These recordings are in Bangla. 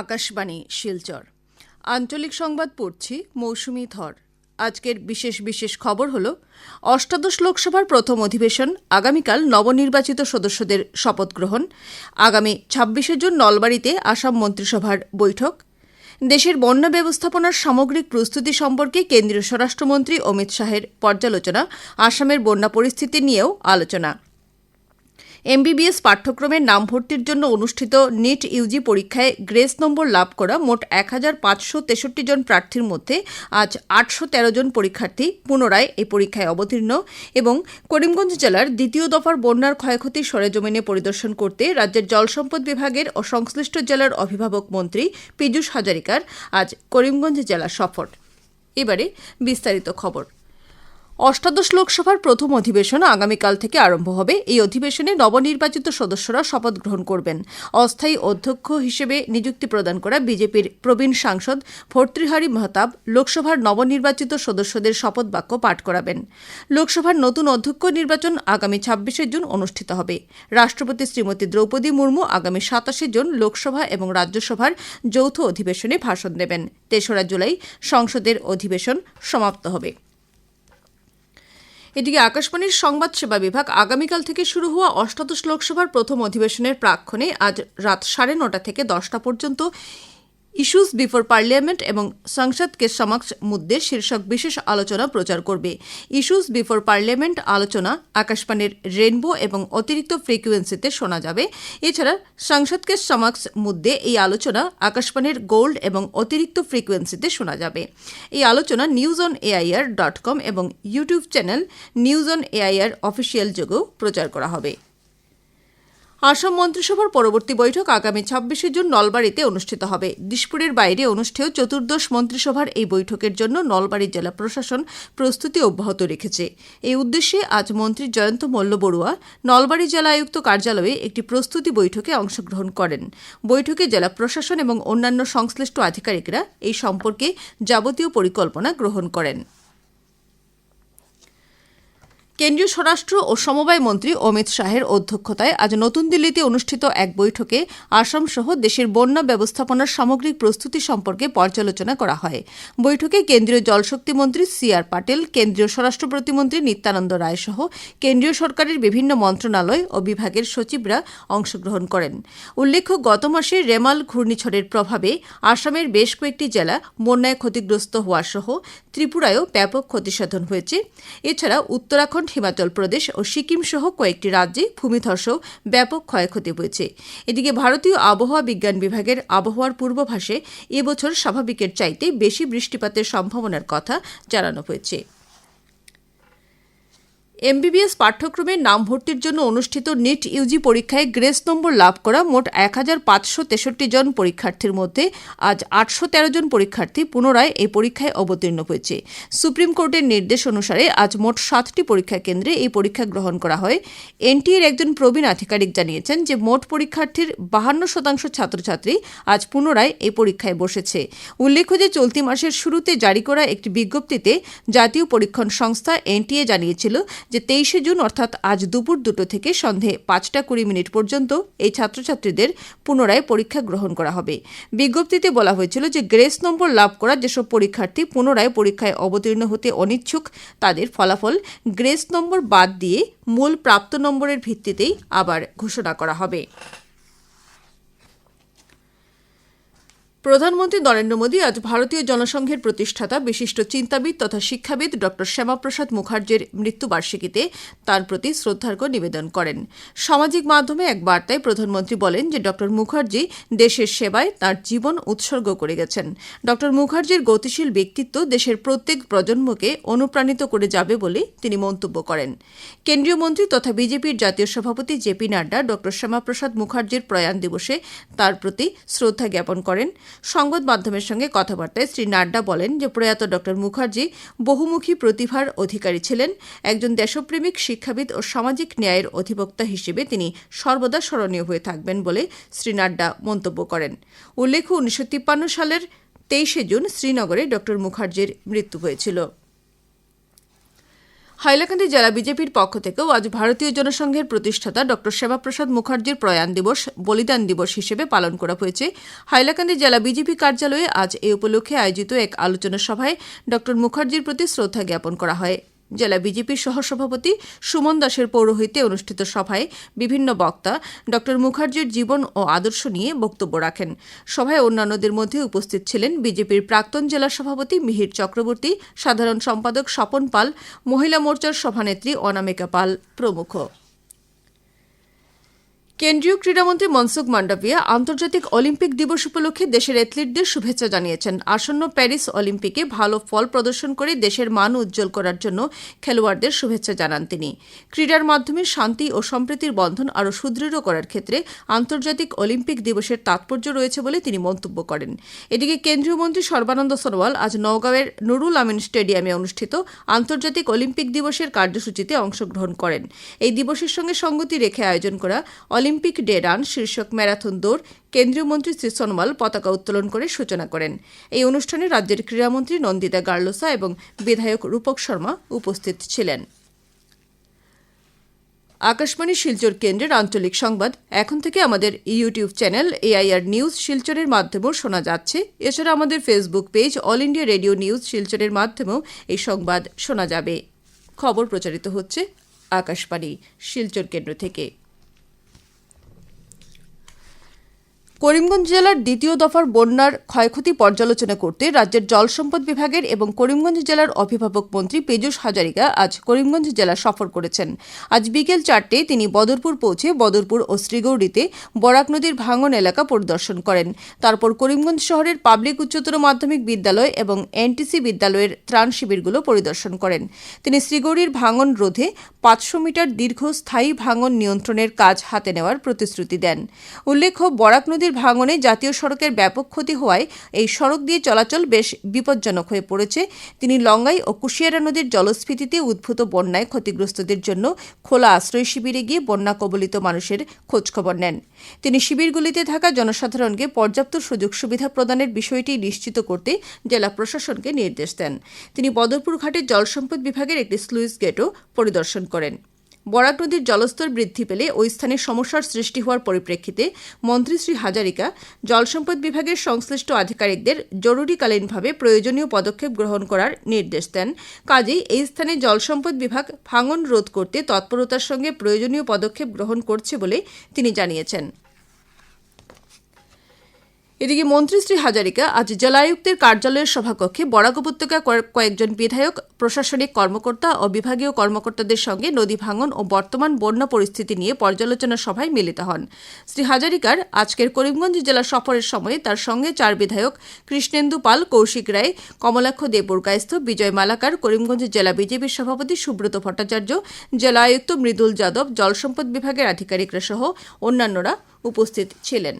আকাশবাণী, শিলচর। আঞ্চলিক সংবাদ পড়ছি মৌসুমি ধর আজকের বিশেষ বিশেষ খবর হল, অষ্টাদশ লোকসভার প্রথম অধিবেশন, আগামীকাল নবনির্বাচিত সদস্যদের শপথ গ্রহণ। আগামী ছাব্বিশে জুন নলবাড়িতে আসাম মন্ত্রিসভার বৈঠক। দেশের বন্যা ব্যবস্থাপনার সামগ্রিক প্রস্তুতি সম্পর্কে কেন্দ্রীয় স্বরাষ্ট্রমন্ত্রী অমিত শাহের পর্যালোচনা, আসামের বন্যা পরিস্থিতি নিয়েও আলোচনা। এমবিবিএস পাঠ্যক্রমের নাম ভর্তির জন্য অনুষ্ঠিত নিট ইউজি পরীক্ষায় গ্রেস নম্বর লাভ করা মোট এক হাজার পাঁচশো তেষট্টি জন প্রার্থীর মধ্যে আজ আটশো তেরো জন পরীক্ষার্থী পুনরায় এই পরীক্ষায় অবতীর্ণ এবং করিমগঞ্জ জেলার দ্বিতীয় দফার বন্যার ক্ষয়ক্ষতি সরেজমিনে পরিদর্শন করতে রাজ্যের জলসম্পদ বিভাগের ও সংশ্লিষ্ট জেলার অভিভাবক মন্ত্রী পীযূষ হাজারিকার আজ করিমগঞ্জ জেলা সফর। এবারে বিস্তারিত খবর। অষ্টাদশ লোকসভার প্রথম অধিবেশন আগামীকাল থেকে আরম্ভ হবে। এই অধিবেশনে নবনির্বাচিত সদস্যরা শপথ গ্রহণ করবেন। অস্থায়ী অধ্যক্ষ হিসেবে নিযুক্তি প্রদান করা বিজেপির প্রবীণ সাংসদ ভর্তৃহারি মহতাব লোকসভার নবনির্বাচিত সদস্যদের শপথ বাক্য পাঠ করাবেন। লোকসভার নতুন অধ্যক্ষ নির্বাচন আগামী ছাব্বিশে জুন অনুষ্ঠিত হবে। রাষ্ট্রপতি শ্রীমতী দ্রৌপদী মুর্মু আগামী সাতাশে জুন লোকসভা এবং রাজ্যসভার যৌথ অধিবেশনে ভাষণ দেবেন। তেসরা জুলাই সংসদের অধিবেশন সমাপ্ত হবে। এদিকে আকাশবাণীর সংবাদ সেবা বিভাগ আগামীকাল থেকে শুরু হওয়া অষ্টাদশ লোকসভার প্রথম অধিবেশনের প্রাক্ষণে আজ রাত সাড়ে নটা থেকে দশটা পর্যন্ত ইস্যুস বিফোর পার্লিয়ামেন্ট এবং সংসদকে সমক্ষ মুদ্দে শীর্ষক বিশেষ আলোচনা প্রচার করবে। ইস্যুস বিফোর পার্লিয়ামেন্ট আলোচনা আকাশবাণীর রেনবো এবং অতিরিক্ত ফ্রিকুয়েন্সিতে শোনা যাবে। এছাড়া সংসদকে সমক্ষ মুদ্দে এই আলোচনা আকাশবাণীর গোল্ড এবং অতিরিক্ত ফ্রিকুয়েন্সিতে শোনা যাবে। এই আলোচনা news on AIR dot com এবং YouTube channel news on AIR official যোগেও প্রচার করা হবে। আসাম মন্ত্রিসভার পরবর্তী বৈঠক আগামী ছাব্বিশে জুন নলবাড়িতে অনুষ্ঠিত হবে। দিশপুরের বাইরে অনুষ্ঠেয় চতুর্দশ মন্ত্রিসভার এই বৈঠকের জন্য নলবাড়ি জেলা প্রশাসন প্রস্তুতি অব্যাহত রেখেছে। এই উদ্দেশ্যে আজ মন্ত্রী জয়ন্ত মল্ল বড়ুয়া নলবাড়ি জেলা আয়ুক্ত কার্যালয়ে একটি প্রস্তুতি বৈঠকে অংশগ্রহণ করেন। বৈঠকে জেলা প্রশাসন এবং অন্যান্য সংশ্লিষ্ট আধিকারিকরা এই সম্পর্কে যাবতীয় পরিকল্পনা গ্রহণ করেন। কেন্দ্রীয় স্বরাষ্ট্র ও সমবায় মন্ত্রী অমিত শাহের অধ্যক্ষতায় আজ নতুন দিল্লিতে অনুষ্ঠিত এক বৈঠকে আসাম সহ দেশের বন্যা ব্যবস্থাপনার সামগ্রিক প্রস্তুতি সম্পর্কে পর্যালোচনা করা হয়। বৈঠকে কেন্দ্রীয় জলশক্তি মন্ত্রী সি আর পাটেল, কেন্দ্রীয় স্বরাষ্ট্র প্রতিমন্ত্রী নিত্যানন্দ রায় সহ কেন্দ্রীয় সরকারের বিভিন্ন মন্ত্রণালয় ও বিভাগের সচিবরা অংশগ্রহণ করেন। উল্লেখ্য, গত মাসে রেমাল ঘূর্ণিঝড়ের প্রভাবে আসামের বেশ কয়েকটি জেলা বন্যায় ক্ষতিগ্রস্ত হওয়া সহ ত্রিপুরায়ও ব্যাপক ক্ষতিসাধন হয়েছে। এছাড়া উত্তরাখণ্ড হিমাচল প্রদেশ ও সিকিম সহ কয়েকটি রাজ্যে ভূমিধসেও ব্যাপক ক্ষয়ক্ষতি হয়েছে। এদিকে ভারতীয় আবহাওয়া বিজ্ঞান বিভাগের আবহাওয়ার পূর্বাভাসে এবছর স্বাভাবিকের চাইতে বেশি বৃষ্টিপাতের সম্ভাবনার কথা জানানো হয়েছে। এমবিবিএস পাঠ্যক্রমে নাম ভর্তির জন্য অনুষ্ঠিত নিট ইউজি পরীক্ষায় গ্রেস নম্বর লাভ করা মোট এক হাজার পাঁচশো তেষট্টি জন পরীক্ষার্থীর মধ্যে আজ আটশো তেরো জন পরীক্ষার্থী পুনরায় এই পরীক্ষায় অবতীর্ণ হয়েছে। সুপ্রিম কোর্টের নির্দেশ অনুসারে আজ মোট সাতটি পরীক্ষা কেন্দ্রে এই পরীক্ষা গ্রহণ করা হয়। এনটিএর একজন প্রবীণ আধিকারিক জানিয়েছেন যে, মোট পরীক্ষার্থীর বাহান্ন শতাংশ ছাত্রছাত্রী আজ পুনরায় এই পরীক্ষায় বসেছে। উল্লেখ্য যে, চলতি মাসের শুরুতে জারি করা একটি বিজ্ঞপ্তিতে জাতীয় পরীক্ষণ সংস্থা এনটিএ জানিয়েছিল যে তেইশে জুন, অর্থাৎ আজ দুপুর দুটো থেকে সন্ধে পাঁচটা কুড়ি মিনিট পর্যন্ত এই ছাত্রছাত্রীদের পুনরায় পরীক্ষা গ্রহণ করা হবে। বিজ্ঞপ্তিতে বলা হয়েছিল যে গ্রেস নম্বর লাভ করা যেসব পরীক্ষার্থী পুনরায় পরীক্ষায় অবতীর্ণ হতে অনিচ্ছুক, তাদের ফলাফল গ্রেস নম্বর বাদ দিয়ে মূল প্রাপ্ত নম্বরের ভিত্তিতেই আবার ঘোষণা করা হবে। প্রধানমন্ত্রী নরেন্দ্র মোদী আজ ভারতীয় জনসংঘের প্রতিষ্ঠাতা, বিশিষ্ট চিন্তাবিদ তথা শিক্ষাবিদ ড. শ্যামাপ্রসাদ মুখার্জির মৃত্যুবার্ষিকীতে তার প্রতি শ্রদ্ধার্ঘ নিবেদন করেন। সামাজিক মাধ্যমে এক বার্তায় প্রধানমন্ত্রী বলেন যে, ড. মুখার্জি দেশের সেবায় তার জীবন উৎসর্গ করে গেছেন। ড. মুখার্জির গতিশীল ব্যক্তিত্ব দেশের প্রত্যেক প্রজন্মকে অনুপ্রাণিত করে যাবে বলে তিনি মন্তব্য করেন। কেন্দ্রীয় মন্ত্রী তথা বিজেপির জাতীয় সভাপতি জেপি নাড্ডা, ড. শ্যামাপ্রসাদ মুখার্জির প্রয়াণ দিবসে তার প্রতি শ্রদ্ধা জ্ঞাপন করেন। সংবাদ মাধ্যমের সঙ্গে কথাবার্তায় শ্রী নাড্ডা বলেন যে প্রয়াত ড. মুখার্জি বহুমুখী প্রতিভার অধিকারী ছিলেন। একজন দেশপ্রেমিক, শিক্ষাবিদ ও সামাজিক ন্যায়ের অধিবক্তা হিসেবে তিনি সর্বদা স্মরণীয় হয়ে থাকবেন বলে শ্রী নাড্ডা মন্তব্য করেন। উল্লেখ্য, উনিশশো তিপ্পান্ন সালের তেইশে জুন শ্রীনগরে ড. মুখার্জির মৃত্যু হয়েছিল। হাইলাকান্দি জেলা বিজেপির পক্ষ থেকেও আজ ভারতীয় জনসংঘের প্রতিষ্ঠাতা ডক্টর শ্যামাপ্রসাদ মুখার্জির প্রয়াণ দিবস, বলিদান দিবস হিসেবে পালন করা হয়েছে। হাইলাকান্দি জেলা বিজেপি কার্যালয়ে আজ এ উপলক্ষে আয়োজিত এক আলোচনা সভায় ডক্টর মুখার্জির প্রতি শ্রদ্ধা জ্ঞাপন করা হয়। জেলা বিজেপির সহসভাপতি সুমন দাসের পৌরোহিত্যে অনুষ্ঠিত সভায় বিভিন্ন বক্তা ড মুখার্জির জীবন ও আদর্শ নিয়ে বক্তব্য রাখেন। সভায় অন্যান্যদের মধ্যে উপস্থিত ছিলেন বিজেপির প্রাক্তন জেলা সভাপতি মিহির চক্রবর্তী, সাধারণ সম্পাদক স্বপন পাল, মহিলা মোর্চার সভানেত্রী অনামিকা পাল প্রমুখ। কেন্দ্রীয় ক্রীড়ামন্ত্রী মনসুখ মান্ডাভিয়া আন্তর্জাতিক অলিম্পিক দিবস উপলক্ষে দেশের অ্যাথলিটদের শুভেচ্ছা জানিয়েছেন। আসন্ন প্যারিস অলিম্পিকে ভালো ফল প্রদর্শন করে দেশের মান উজ্জ্বল করার জন্য খেলোয়াড়দের শুভেচ্ছা জানান তিনি। ক্রীড়ার মাধ্যমে শান্তি ও সম্প্রীতির বন্ধন আরও সুদৃঢ় করার ক্ষেত্রে আন্তর্জাতিক অলিম্পিক দিবসের তাৎপর্য রয়েছে বলে তিনি মন্তব্য করেন। এদিকে কেন্দ্রীয় মন্ত্রী সর্বানন্দ সোনোয়াল আজ নওগাঁওয়ের নুরুল আমিন স্টেডিয়ামে অনুষ্ঠিত আন্তর্জাতিক অলিম্পিক দিবসের কার্যসূচিতে অংশগ্রহণ করেন। এই দিবসের সঙ্গে সঙ্গতি রেখে আয়োজন করা অলিম্পিক ডে রান শীর্ষক ম্যারাথন দৌড় কেন্দ্রীয় মন্ত্রী শ্রী সোনোয়াল পতাকা উত্তোলন করে সূচনা করেন। এই অনুষ্ঠানে রাজ্যের ক্রীড়ামন্ত্রী নন্দিতা গার্লোসা এবং বিধায়ক রূপক শর্মা উপস্থিত ছিলেন। আকাশবাণী শিলচর কেন্দ্রের আঞ্চলিক সংবাদ। এখন থেকে আমাদের ইউটিউব চ্যানেল এআইআর নিউজ শিলচরের মাধ্যমেও শোনা যাচ্ছে। এছাড়া আমাদের Facebook page All India Radio News শিলচরের মাধ্যমেও এই সংবাদ শোনা যাবে। খবর প্রচারিত হচ্ছে আকাশবাণী শিলচর কেন্দ্র থেকে। করিমগঞ্জ জেলার দ্বিতীয় দফার বন্যার ক্ষয়ক্ষতি পর্যালোচনা করতে রাজ্যের জল সম্পদ বিভাগের এবং করিমগঞ্জ জেলার অভিভাবক মন্ত্রী পীযূষ হাজারিকা আজ করিমগঞ্জ জেলা সফর করেছেন। আজ বিকেল চারটে তিনি বদরপুর পৌঁছে বদরপুর ও শ্রীগৌরীতে বরাক নদীর ভাঙন এলাকা পরিদর্শন করেন। তারপর করিমগঞ্জ শহরের পাবলিক উচ্চতর মাধ্যমিক বিদ্যালয় এবং এনটিসি বিদ্যালয়ের ত্রাণ শিবিরগুলো পরিদর্শন করেন। তিনি শ্রীগৌরীর ভাঙন রোধে পাঁচশো মিটার দীর্ঘ স্থায়ী ভাঙন নিয়ন্ত্রণের কাজ হাতে নেওয়ার প্রতিশ্রুতি দেন। উল্লেখ্য, বরাক নদীর ভাঙনে জাতীয় সড়কের ব্যাপক ক্ষতি হওয়ায় এই সড়ক দিয়ে চলাচল বেশ বিপজ্জনক হয়ে পড়েছে। তিনি লঙ্গাই ও কুশিয়ারা নদীর জলস্ফীতিতে উদ্ভূত বন্যায় ক্ষতিগ্রস্তদের জন্য খোলা আশ্রয় শিবিরে গিয়ে বন্যা কবলিত মানুষের খোঁজখবর নেন। তিনি শিবিরগুলিতে থাকা জনসাধারণকে পর্যাপ্ত সুযোগ সুবিধা প্রদানের বিষয়টি নিশ্চিত করতে জেলা প্রশাসনকে নির্দেশ দেন। তিনি বদরপুর ঘাটের জলসম্পদ বিভাগের একটি স্লুইস গেটও পরিদর্শন করেন। বরাক নদীর জলস্তর বৃদ্ধি পেলে ওই স্থানে সমস্যার সৃষ্টি হওয়ার পরিপ্রেক্ষিতে মন্ত্রী শ্রী হাজারিকা জলসম্পদ বিভাগের সংশ্লিষ্ট আধিকারিকদের জরুরিকালীনভাবে প্রয়োজনীয় পদক্ষেপ গ্রহণ করার নির্দেশ দেন। কাজেই এই স্থানে জলসম্পদ বিভাগ ভাঙন রোধ করতে তৎপরতার সঙ্গে প্রয়োজনীয় পদক্ষেপ গ্রহণ করছে বলে তিনি জানিয়েছেন। এদিকে মন্ত্রী শ্রী হাজারিকা আজ জেলায়ুক্তের কার্যালয়ের সভাকক্ষে বরাক উপত্যকা কয়েকজন বিধায়ক, প্রশাসনিক কর্মকর্তা ও বিভাগীয় কর্মকর্তাদের সঙ্গে নদী ভাঙন ও বর্তমান বন্যা পরিস্থিতি নিয়ে পর্যালোচনা সভায় মিলিত হন। শ্রী হাজারিকার আজকের করিমগঞ্জ জেলা সফরের সময় তার সঙ্গে চার বিধায়ক কৃষ্ণেন্দু পাল, কৌশিক রায়, কমলাক্ষ দেবুরগায়স্থ বিজয় মালাকার, করিমগঞ্জ জেলা বিজেপির সভাপতি সুব্রত ভট্টাচার্য জেলা আয়ুক্ত মৃদুল যাদব জলসম্পদ বিভাগের আধিকারিকরা সহ অন্যান্যরা উপস্থিত ছিলেন।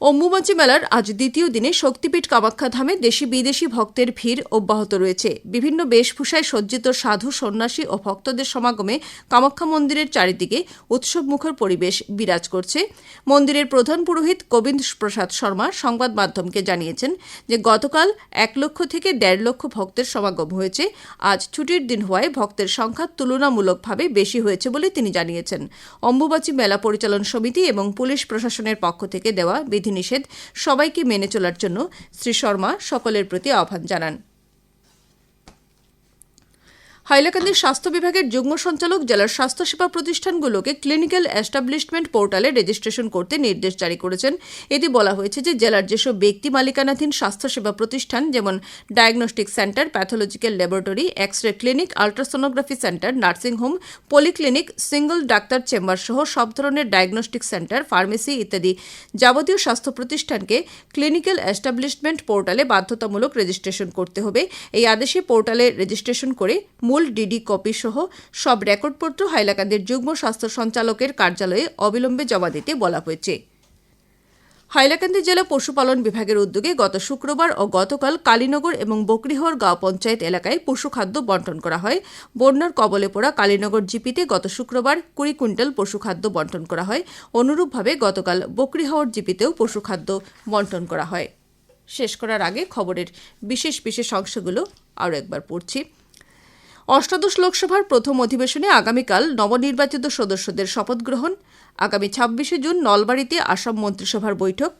অম্বুবাচী মেলার আজ দ্বিতীয় দিনে শক্তিপীঠ কামাখ্যা ধামে দেশি বিদেশি ভক্তের ভিড় অব্যাহত রয়েছে। বিভিন্ন বেশভূষায় সজ্জিত সাধু, সন্ন্যাসী ও ভক্তদের সমাগমে কামাখ্যা মন্দিরের চারিদিকে উৎসবমুখর পরিবেশ বিরাজ করছে। মন্দিরের প্রধান পুরোহিত গোবিন্দ প্রসাদ শর্মা সংবাদ মাধ্যমকে জানিয়েছেন যে, গতকাল এক লক্ষ থেকে দেড় লক্ষ ভক্তের সমাগম হয়েছে। আজ ছুটির দিন হওয়ায় ভক্তের সংখ্যা তুলনামূলকভাবে বেশি হয়েছে বলে তিনি জানিয়েছেন। অম্বুবাচী মেলা পরিচালন সমিতি এবং পুলিশ প্রশাসনের পক্ষ থেকে দেওয়া বিধিনিষেধ সবাইকে মেনে চলার জন্য শ্রী শর্মা সকলের প্রতি আহ্বান জানান। হাইলাকান্দির স্বাস্থ্য বিভাগের যুগ্ম সঞ্চালক জেলার স্বাস্থ্যসেবা প্রতিষ্ঠানগুলোকে ক্লিনিক্যাল এস্টাবলিশমেন্ট পোর্টালে রেজিস্ট্রেশন করতে নির্দেশ জারি করেছেন। এতে বলা হয়েছে যে জেলার যেসব ব্যক্তি মালিকানাধীন স্বাস্থ্যসেবা প্রতিষ্ঠান, যেমন diagnostic centre, pathological laboratory X ray clinic, ultrasonography centre nursing home polyclinic, single doctor chamber সহ সব ধরনের ডায়াগনস্টিক সেন্টার, ফার্মেসি ইত্যাদি যাবতীয় স্বাস্থ্য প্রতিষ্ঠানকে ক্লিনিক্যাল এস্টাবলিশমেন্ট পোর্টালে বাধ্যতামূলক রেজিস্ট্রেশন করতে হবে। এই আদেশে পোর্টালে রেজিস্ট্রেশন করে মূল ডিডি কপি সহ সব রেকর্ডপত্র হাইলাকান্দির যুগ্ম স্বাস্থ্য সঞ্চালকের কার্যালয়ে অবিলম্বে জমা দিতে বলা হয়েছে। হাইলাকান্দি জেলা পশুপালন বিভাগের উদ্যোগে গত শুক্রবার ও গতকাল কালীনগর এবং বকরিহর গাঁও পঞ্চায়েত এলাকায় পশুখাদ্য বন্টন করা হয়। বন্যার কবলে পড়া কালীনগর জিপিতে গত শুক্রবার কুড়ি কুইন্টাল পশুখাদ্য বন্টন করা হয়। অনুরূপভাবে গতকাল বকরিহর জিপিতেও পশুখাদ্য বন্টন করা হয়। শেষ করার আগে খবরের বিশেষ বিশেষ অংশগুলো আরও একবার পড়ছি। অষ্টাদশ লোকসভার প্রথম অধিবেশনে আগামীকাল নবনির্বাচিত সদস্যদের শপথ গ্রহণ, আগামী ছাব্বিশে জুন নলবাড়িতে আসাম মন্ত্রিসভার বৈঠক,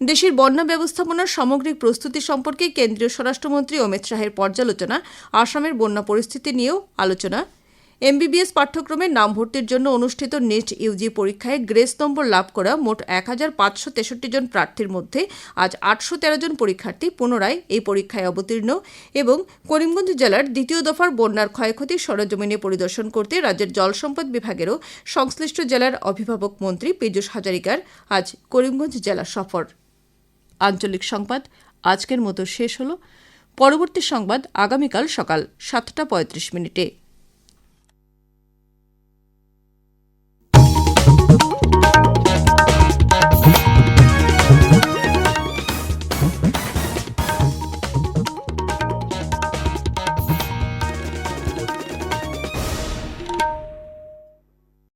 দেশের বন্যা ব্যবস্থাপনার সামগ্রিক প্রস্তুতি সম্পর্কে কেন্দ্রীয় স্বরাষ্ট্রমন্ত্রী অমিত শাহের পর্যালোচনা, আসামের বন্যা পরিস্থিতি নিয়েও আলোচনা। এমবিবিএস পাঠ্যক্রমে নাম ভর্তির জন্য অনুষ্ঠিত নেট ইউজি পরীক্ষায় গ্রেস নম্বর লাভ করা মোট এক হাজার পাঁচশো তেষট্টি জন প্রার্থীর মধ্যে আজ আটশো তেরো জন পরীক্ষার্থী পুনরায় এই পরীক্ষায় অবতীর্ণ এবং করিমগঞ্জ জেলার দ্বিতীয় দফার বন্যার ক্ষয়ক্ষতি সরজমিনে পরিদর্শন করতে রাজ্যের জল সম্পদ বিভাগেরও সংশ্লিষ্ট জেলার অভিভাবক মন্ত্রী পীযূষ হাজারিকার আজ করিমগঞ্জ জেলা সফর। আঞ্চলিক সংবাদ, আজকের মতো শেষ হলো। পরবর্তী সংবাদ আগামীকাল সকাল সাতটা পঁয়ত্রিশ মিনিটে।